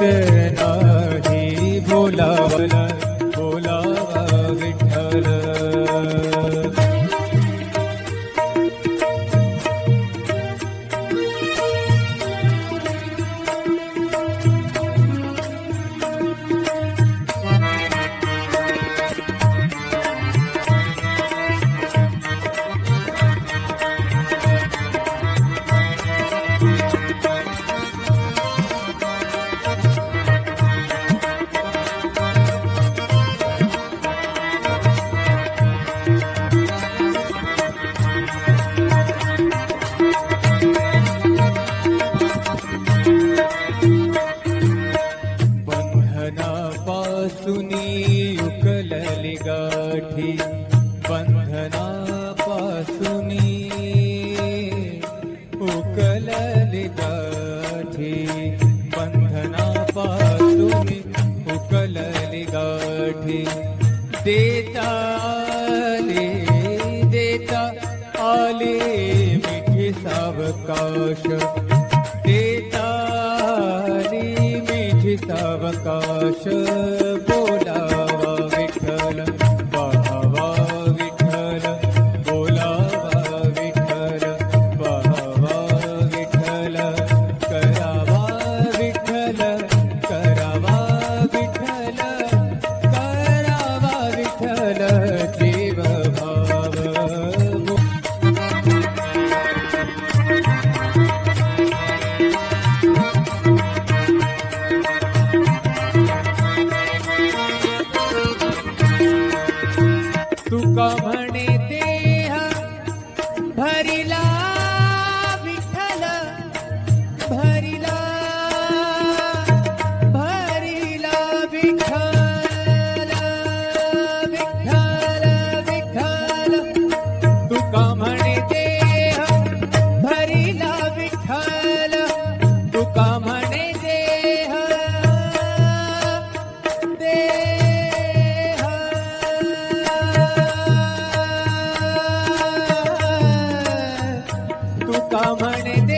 माघारी आले देता आले मिठी सावकाश। देताली मिठी सावकाश तुका ಕಾಮಣೆ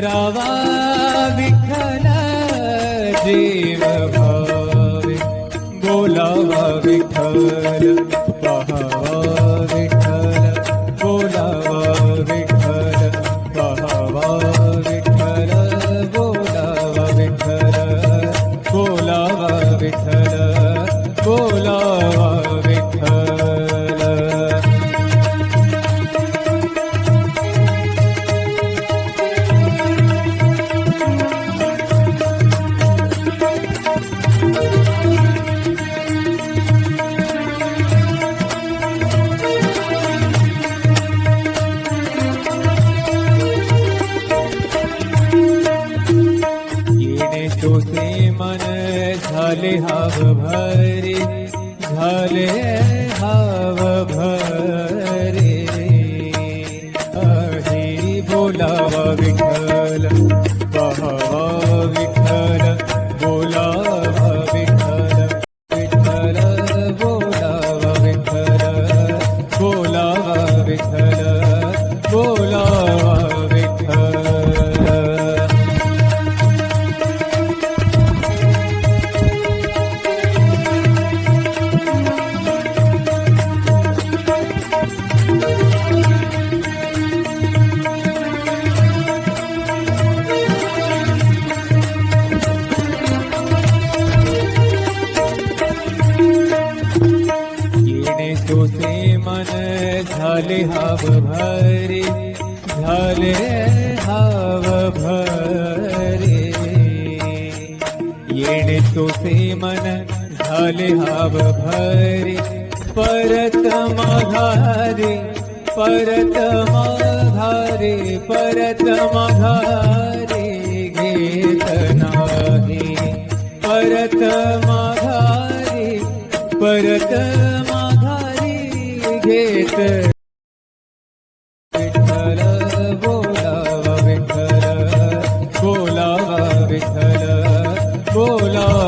करावा झाले हाव भरे झाले हाव भरे। हरी बोलावा झाले हाव भरे झाले हाव भरे येणे तोसे मन झाले हाव भरे परत माघारे परत माघारे परत माघारे. बोलावा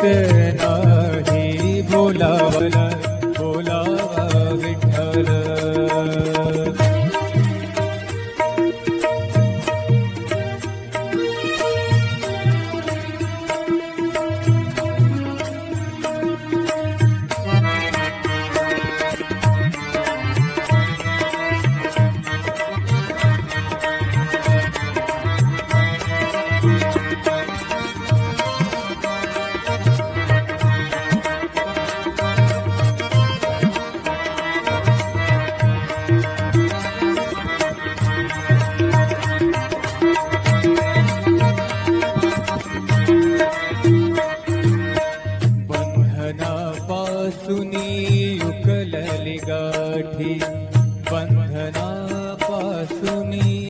नाही बोलावला बोलावा